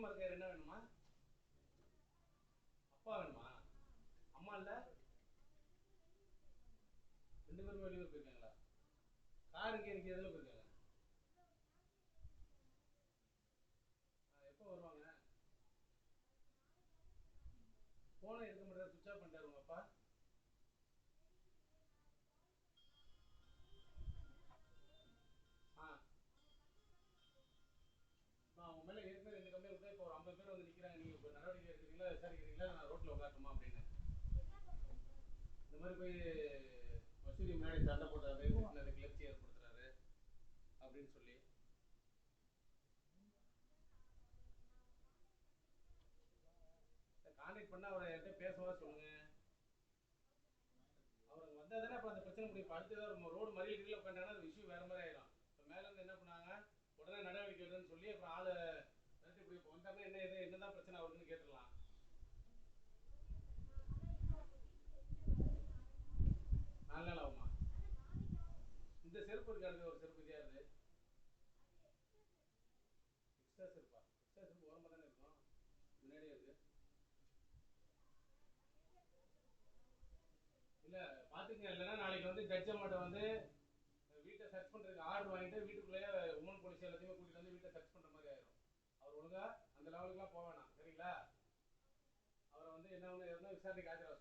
உங்களுக்கு தீன் என்ன வேணுமா? அப்பா வேணுமா? அம்மா இல்ல? ரெண்டு பேரும் வெளியூர் போயிருக்காங்களா? கார் இங்கே இருக்கு எதுல போயிருக்காங்க? இந்த மாதிரி போய் மசூதி முன்னாடி சண்டை போட்டாரு திட்டினாரு கிளர்ச்சி ஏற்படுத்துறாரு அப்படின்னு சொல்லி. கான்டாக்ட் பண்ணால் அவரை என்கிட்ட பேசவா சொல்லுங்க. அவர் அங்க வந்தா தானே அப்புறம் அந்த பிரச்சனை முடியும். அடுத்து ஏதாவது ரோடு மறியல் கீழே உட்காந்தாங்கன்னா அது விஷயம் வேறு மாதிரி ஆயிடும் இப்போ மேலேருந்து என்ன பண்ணாங்க உடனே நடவடிக்கை எடுன்னு சொல்லி அப்புறம் ஆள் நிறுத்தி இப்படி இப்போ வந்தாங்கன்னா என்ன இது என்னதான் பிரச்சனை அவருக்குன்னு கேட்டுடலாம். இல்ல பாத்துக்கங்க. இல்லைன்னா நாளைக்கு வந்து ஜட்ஜ் அம்மாட்ட வந்து வீட்டை சர்ச் பண்றதுக்கு ஆர்டர் வாங்கிட்டு வீட்டுக்குள்ளேயே உமன் போலீஸ் எல்லாத்தையுமே கூட்டிட்டு வந்து வீட்டை சர்ச் பண்ற மாதிரி ஆயிரும். அவர் ஒழுங்கா அந்த லெவலுக்குலாம் போக வேணாம். சரிங்களா? அவரை வந்து என்ன ஒன்று எதுனா விசாரணைக்கு ஆஜரா